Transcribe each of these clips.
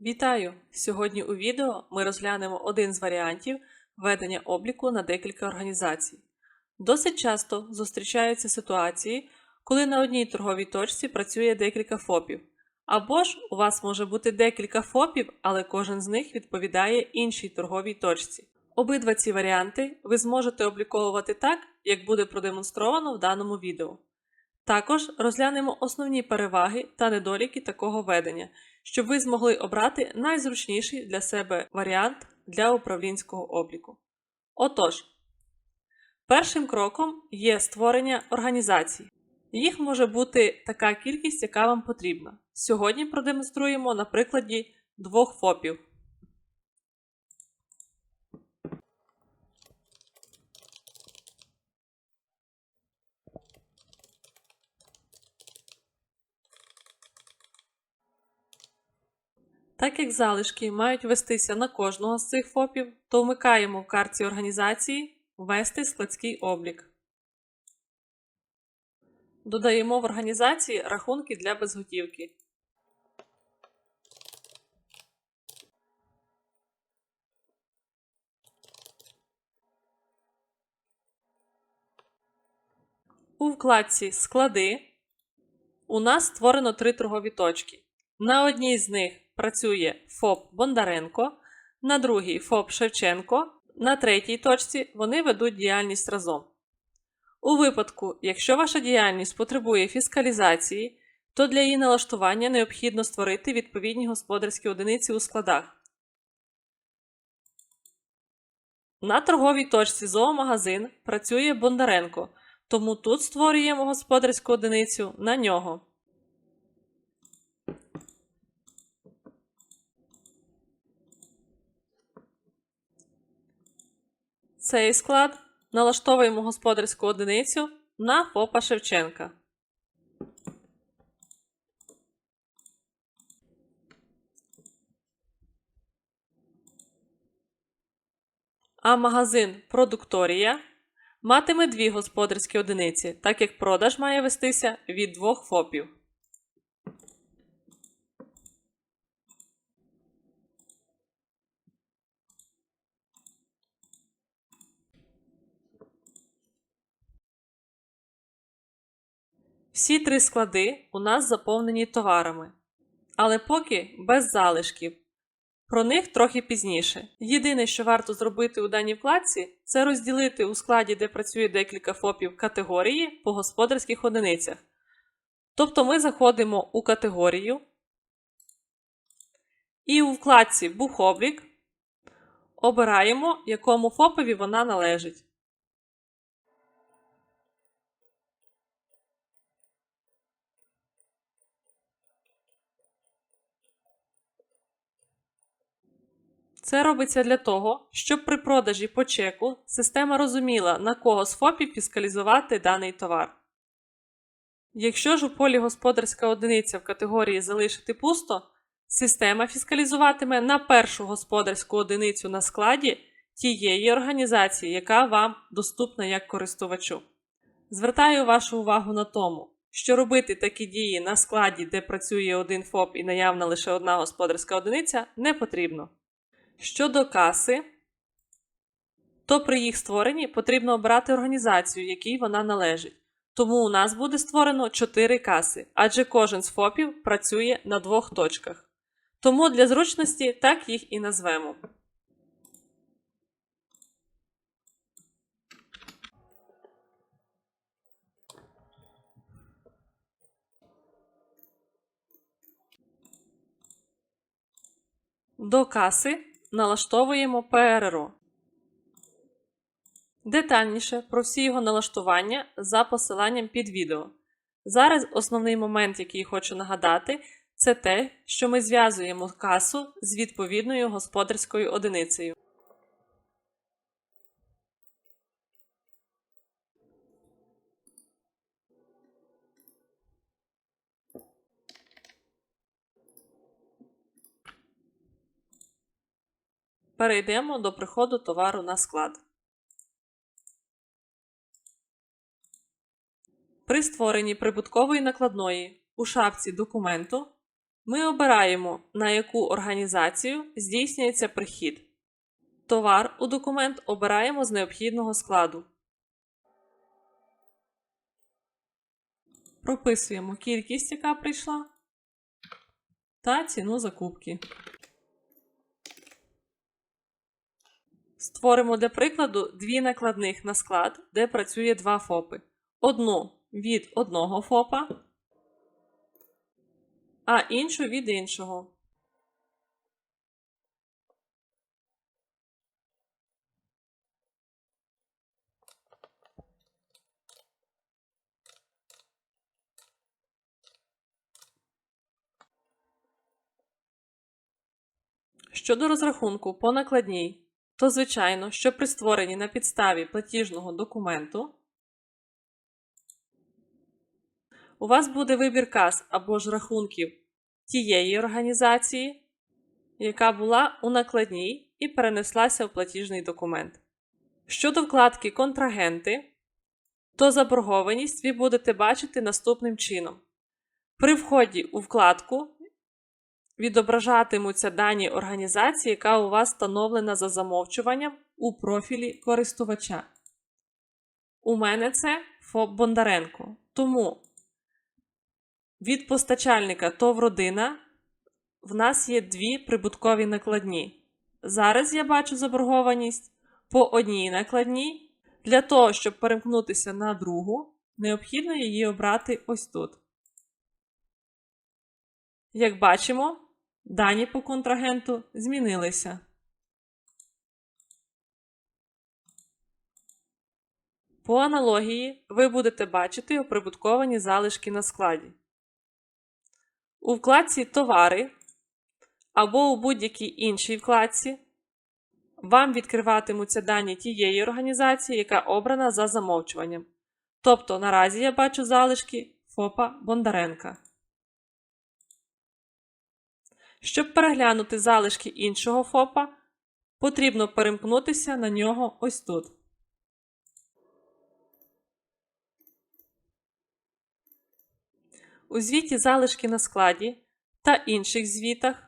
Вітаю! Сьогодні у відео ми розглянемо один з варіантів ведення обліку на декілька організацій. Досить часто зустрічаються ситуації, коли на одній торговій точці працює декілька ФОПів. Або ж у вас може бути декілька ФОПів, але кожен з них відповідає іншій торговій точці. Обидва ці варіанти ви зможете обліковувати так, як буде продемонстровано в даному відео. Також розглянемо основні переваги та недоліки такого ведення, щоб ви змогли обрати найзручніший для себе варіант для управлінського обліку. Отож, першим кроком є створення організацій. Їх може бути така кількість, яка вам потрібна. Сьогодні продемонструємо на прикладі двох ФОПів. Так як залишки мають вестися на кожного з цих ФОПів, то вмикаємо в картці організації Ввести складський облік. Додаємо в організації рахунки для безготівки. У вкладці Склади у нас створено три торгові точки. На одній з них працює ФОП Бондаренко, на другій ФОП Шевченко, на третій точці вони ведуть діяльність разом. У випадку, якщо ваша діяльність потребує фіскалізації, то для її налаштування необхідно створити відповідні господарські одиниці у складах. На торговій точці зоомагазин працює Бондаренко, тому тут створюємо господарську одиницю на нього. Цей склад налаштовуємо господарську одиницю на ФОПа Шевченка. А магазин Продукторія матиме дві господарські одиниці, так як продаж має вестися від двох ФОПів. Всі три склади у нас заповнені товарами, але поки без залишків. Про них трохи пізніше. Єдине, що варто зробити у даній вкладці, це розділити у складі, де працює декілька ФОПів категорії по господарських одиницях. Тобто ми заходимо у категорію і у вкладці Бухоблік обираємо, якому ФОПові вона належить. Це робиться для того, щоб при продажі по чеку система розуміла, на кого з ФОПів фіскалізувати даний товар. Якщо ж у полі господарська одиниця в категорії залишити пусто, система фіскалізуватиме на першу господарську одиницю на складі тієї організації, яка вам доступна як користувачу. Звертаю вашу увагу на тому, що робити такі дії на складі, де працює один ФОП і наявна лише одна господарська одиниця, не потрібно. Щодо каси, то при їх створенні потрібно обрати організацію, якій вона належить. Тому у нас буде створено 4 каси, адже кожен з ФОПів працює на двох точках. Тому для зручності так їх і назвемо. До каси налаштовуємо ПРРО. Детальніше про всі його налаштування за посиланням під відео. Зараз основний момент, який хочу нагадати, це те, що ми зв'язуємо касу з відповідною господарською одиницею. Перейдемо до приходу товару на склад. При створенні прибуткової накладної у шапці документу Ми обираємо, на яку організацію здійснюється прихід. Товар у документ обираємо з необхідного складу. Прописуємо кількість, яка прийшла, та ціну закупки. Створимо для прикладу дві накладних на склад, де працює два ФОПи. Одну від одного ФОПа, а іншу від іншого. Щодо розрахунку по накладній, то звичайно, що при створенні на підставі платіжного документу у вас буде вибір кас або ж рахунків тієї організації, яка була у накладній і перенеслася в платіжний документ. Щодо вкладки Контрагенти, то заборгованість ви будете бачити наступним чином. При вході у вкладку відображатимуться дані організації, яка у вас встановлена за замовчуванням у профілі користувача. У мене це ФОП Бондаренко. Тому від постачальника ТОВ Родина в нас є дві прибуткові накладні. Зараз я бачу заборгованість по одній накладній. Для того, щоб перемкнутися на другу, необхідно її обрати ось тут. Як бачимо, дані по контрагенту змінилися. По аналогії ви будете бачити оприбутковані залишки на складі. У вкладці Товари або у будь-якій іншій вкладці вам відкриватимуться дані тієї організації, яка обрана за замовчуванням. Тобто наразі я бачу залишки ФОПа Бондаренка. Щоб переглянути залишки іншого ФОПа, потрібно перемкнутися на нього ось тут. У звіті залишки на складі та інших звітах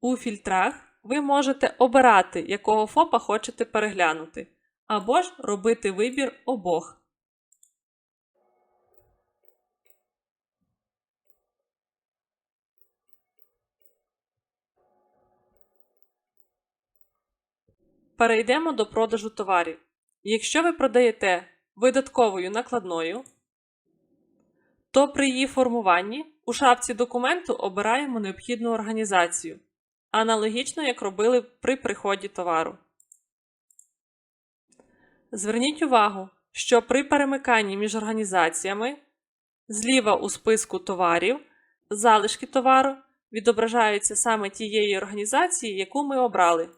у фільтрах ви можете обирати, якого ФОПа хочете переглянути, або ж робити вибір обох. Перейдемо до продажу товарів. Якщо ви продаєте видатковою накладною, то при її формуванні у шапці документу обираємо необхідну організацію, аналогічно як робили при приході товару. Зверніть увагу, що при перемиканні між організаціями зліва у списку товарів залишки товару відображаються саме тієї організації, яку ми обрали.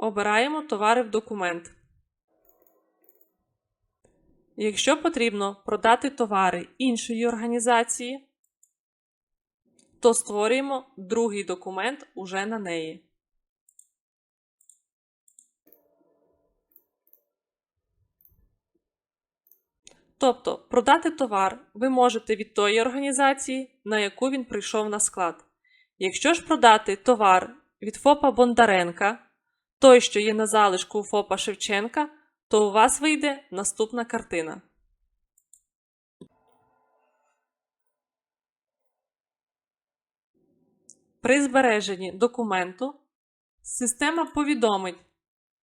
Обираємо товари в документ. Якщо потрібно продати товари іншої організації, то створюємо другий документ уже на неї. Тобто продати товар ви можете від тої організації, на яку він прийшов на склад. Якщо ж продати товар від ФОПа Бондаренка, той, що є на залишку у ФОПа Шевченка, то у вас вийде наступна картина. При збереженні документу система повідомить,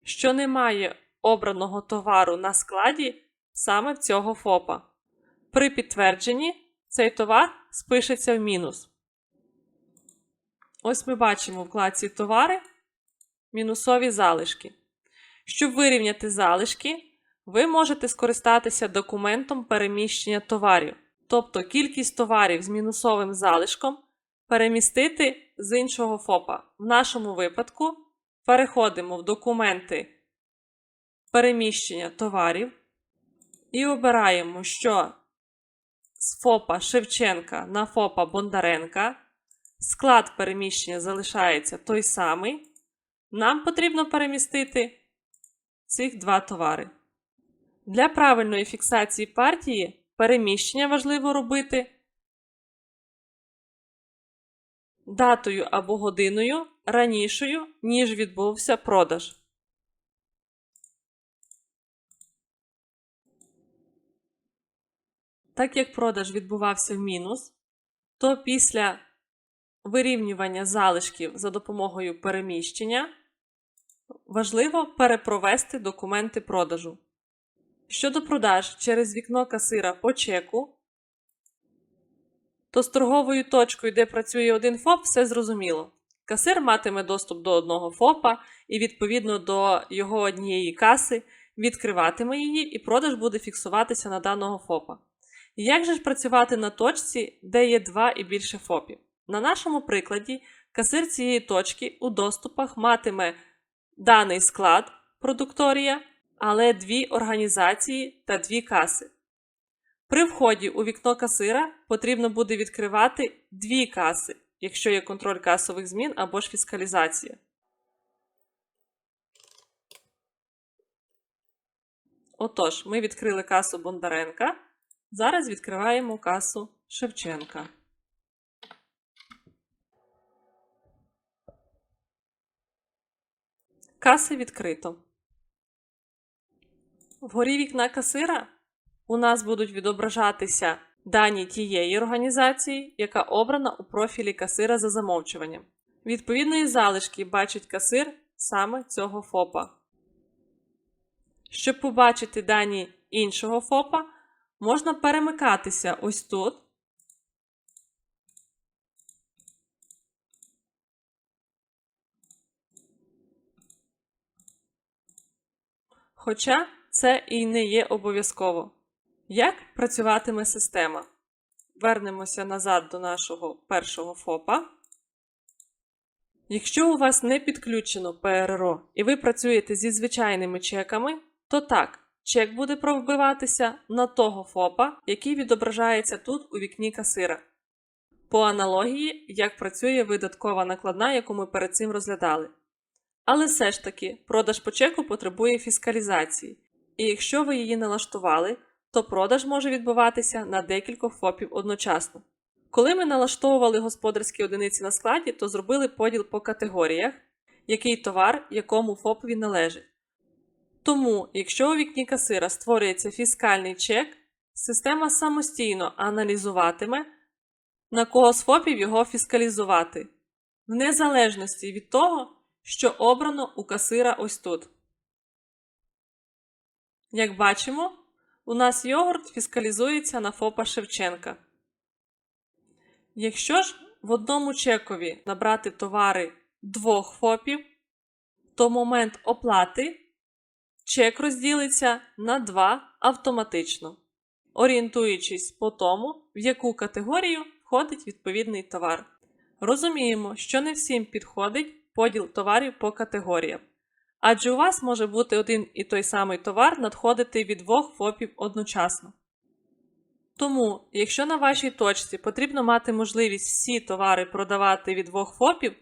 що немає обраного товару на складі саме в цього ФОПа. При підтвердженні цей товар спишеться в мінус. Ось ми бачимо вкладці Товари мінусові залишки. Щоб вирівняти залишки, ви можете скористатися документом переміщення товарів, тобто кількість товарів з мінусовим залишком перемістити з іншого ФОПа. В нашому випадку переходимо в документи переміщення товарів і обираємо, що з ФОПа Шевченка на ФОПа Бондаренка склад переміщення залишається той самий. Нам потрібно перемістити цих два товари. Для правильної фіксації партії переміщення важливо робити датою або годиною ранішою, ніж відбувся продаж. Так як продаж відбувався в мінус, то після вирівнювання залишків за допомогою переміщення важливо перепровести документи продажу. Щодо продаж через вікно касира по чеку, то з торговою точкою, де працює один ФОП, все зрозуміло. Касир матиме доступ до одного ФОПа і, відповідно до його однієї каси, відкриватиме її, і продаж буде фіксуватися на даного ФОПа. Як же ж працювати на точці, де є два і більше ФОПів? На нашому прикладі, касир цієї точки у доступах матиме даний склад продукторія, але дві організації та дві каси. При вході у вікно касира потрібно буде відкривати дві каси, якщо є контроль касових змін або ж фіскалізація. Отож, ми відкрили касу Бондаренка. Зараз відкриваємо касу Шевченка. Каси відкрито. Вгорі вікна касира у нас будуть відображатися дані тієї організації, яка обрана у профілі касира за замовчуванням. Відповідної залишки бачить касир саме цього ФОПа. Щоб побачити дані іншого ФОПа, можна перемикатися ось тут. Хоча це і не є обов'язково. Як працюватиме система? Вернемося назад до нашого першого ФОПа. Якщо у вас не підключено ПРРО і ви працюєте зі звичайними чеками, то так, чек буде пробиватися на того ФОПа, який відображається тут у вікні касира. По аналогії, як працює видаткова накладна, яку ми перед цим розглядали. Але все ж таки, продаж по чеку потребує фіскалізації, і якщо ви її налаштували, то продаж може відбуватися на декількох ФОПів одночасно. Коли ми налаштовували господарські одиниці на складі, то зробили поділ по категоріях, який товар якому ФОПові належить. Тому, якщо у вікні касира створюється фіскальний чек, система самостійно аналізуватиме, на кого з ФОПів його фіскалізувати, в незалежності від того, що обрано у касира ось тут. Як бачимо, у нас йогурт фіскалізується на ФОПа Шевченка. Якщо ж в одному чекові набрати товари двох ФОПів, то момент оплати чек розділиться на два автоматично, орієнтуючись по тому, в яку категорію входить відповідний товар. Розуміємо, що не всім підходить поділ товарів по категоріям. Адже у вас може бути один і той самий товар надходити від двох ФОПів одночасно. Тому, якщо на вашій точці потрібно мати можливість всі товари продавати від двох ФОПів,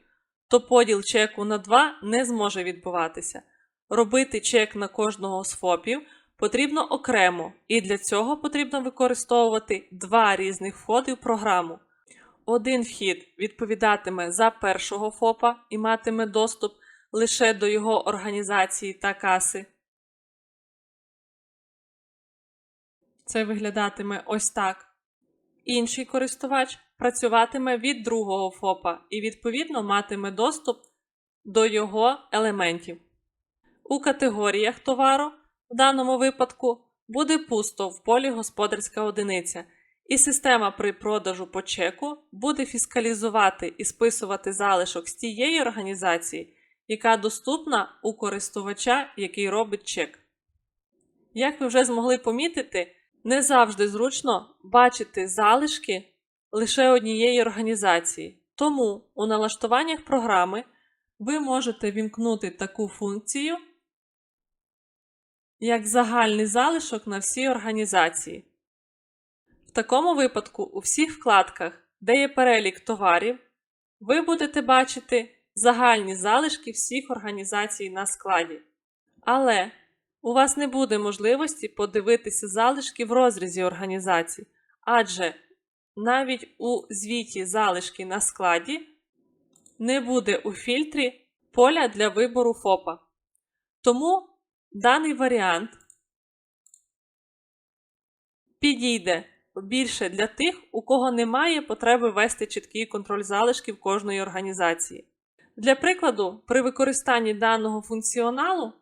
то поділ чеку на два не зможе відбуватися. Робити чек на кожного з ФОПів потрібно окремо, і для цього потрібно використовувати два різних входи в програму. Один вхід відповідатиме за першого ФОПа і матиме доступ лише до його організації та каси. Це виглядатиме ось так. Інший користувач працюватиме від другого ФОПа і, відповідно, матиме доступ до його елементів. У категоріях товару в даному випадку буде пусто в полі господарська одиниця, і система при продажу по чеку буде фіскалізувати і списувати залишок з тієї організації, яка доступна у користувача, який робить чек. Як ви вже змогли помітити, не завжди зручно бачити залишки лише однієї організації. Тому у налаштуваннях програми ви можете вімкнути таку функцію, як загальний залишок на всі організації. Такому випадку у всіх вкладках, де є перелік товарів, ви будете бачити загальні залишки всіх організацій на складі. Але у вас не буде можливості подивитися залишки в розрізі організацій, адже навіть у звіті залишки на складі не буде у фільтрі поля для вибору ФОПа. Тому даний варіант підійде більше для тих, у кого немає потреби вести чіткий контроль залишків кожної організації. Для прикладу, при використанні даного функціоналу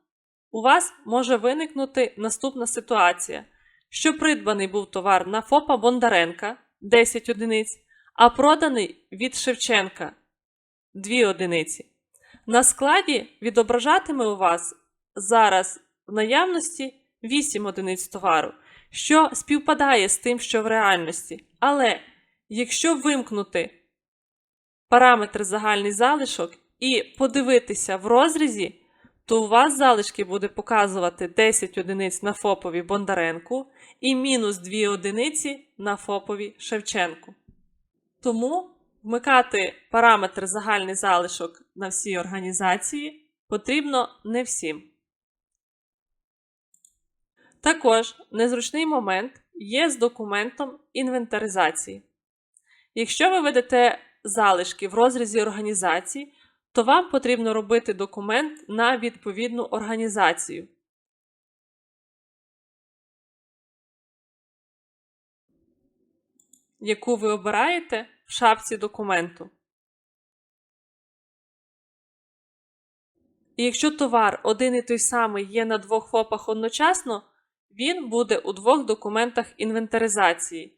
у вас може виникнути наступна ситуація, що придбаний був товар на ФОПа Бондаренка 10 одиниць, а проданий від Шевченка 2 одиниці. На складі відображатиме у вас зараз в наявності 8 одиниць товару, що співпадає з тим, що в реальності. Але якщо вимкнути параметр загальний залишок і подивитися в розрізі, то у вас залишки буде показувати 10 одиниць на ФОПові Бондаренку і мінус 2 одиниці на ФОПові Шевченку. Тому вмикати параметр загальний залишок на всі організації потрібно не всім. Також незручний момент є з документом інвентаризації. Якщо ви ведете залишки в розрізі організацій, то вам потрібно робити документ на відповідну організацію. яку ви обираєте в шапці документу. І якщо товар один і той самий є на двох ФОПах одночасно, він буде у двох документах інвентаризації.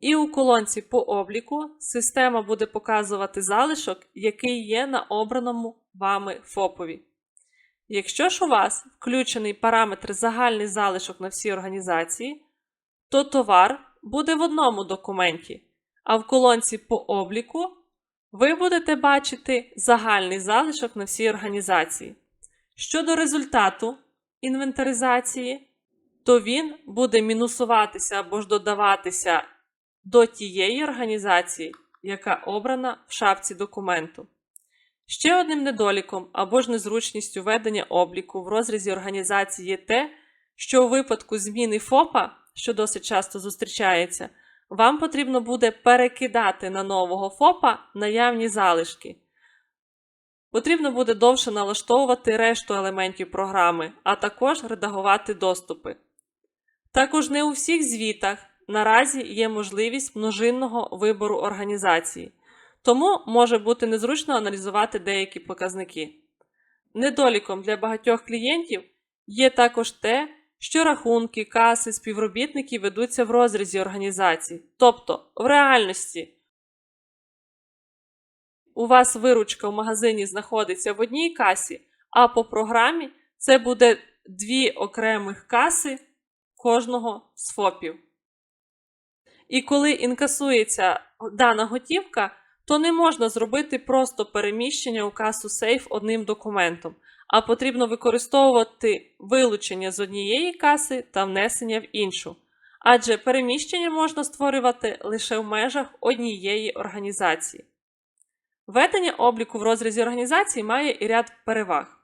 І у колонці по обліку система буде показувати залишок, який є на обраному вами ФОПові. Якщо ж у вас включений параметр загальний залишок на всі організації, то товар буде в одному документі, а в колонці по обліку ви будете бачити загальний залишок на всі організації. Щодо результату інвентаризації, то він буде мінусуватися або ж додаватися до тієї організації, яка обрана в шапці документу. Ще одним недоліком або ж незручністю ведення обліку в розрізі організації є те, що у випадку зміни ФОПа, що досить часто зустрічається, вам потрібно буде перекидати на нового ФОПа наявні залишки. Потрібно буде довше налаштовувати решту елементів програми, а також редагувати доступи. Також не у всіх звітах наразі є можливість множинного вибору організації, тому може бути незручно аналізувати деякі показники. Недоліком для багатьох клієнтів є також те, що рахунки, каси, співробітники ведуться в розрізі організацій, тобто в реальності. У вас виручка в магазині знаходиться в одній касі, а по програмі це буде дві окремих каси кожного з ФОПів. І коли інкасується дана готівка, то не можна зробити просто переміщення у касу сейф одним документом, а потрібно використовувати вилучення з однієї каси та внесення в іншу. Адже переміщення можна створювати лише в межах однієї організації. Ведення обліку в розрізі організації має і ряд переваг.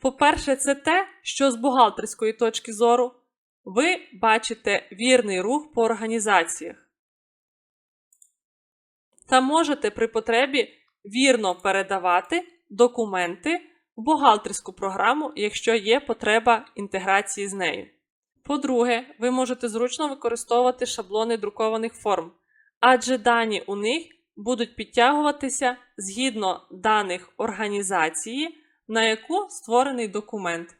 По-перше, це те, що з бухгалтерської точки зору ви бачите вірний рух по організаціях та можете при потребі вірно передавати документи в бухгалтерську програму, якщо є потреба інтеграції з нею. По-друге, ви можете зручно використовувати шаблони друкованих форм, адже дані у них будуть підтягуватися згідно даних організації, на яку створений документ.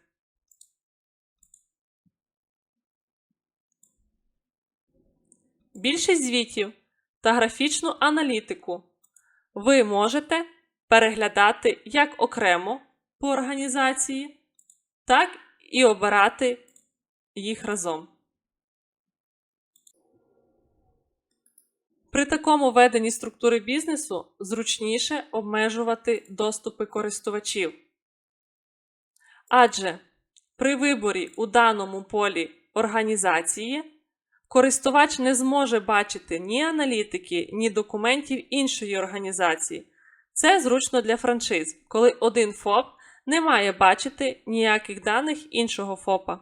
Більшість звітів та графічну аналітику ви можете переглядати як окремо по організації, так і обирати їх разом. При такому веденні структури бізнесу зручніше обмежувати доступи користувачів. Адже при виборі у даному полі організації користувач не зможе бачити ні аналітики, ні документів іншої організації. Це зручно для франшиз, коли один ФОП не має бачити ніяких даних іншого ФОПа.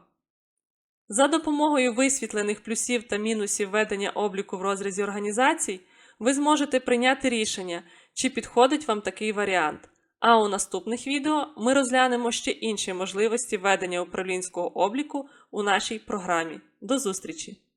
За допомогою висвітлених плюсів та мінусів ведення обліку в розрізі організацій ви зможете прийняти рішення, чи підходить вам такий варіант. А у наступних відео ми розглянемо ще інші можливості ведення управлінського обліку у нашій програмі. До зустрічі!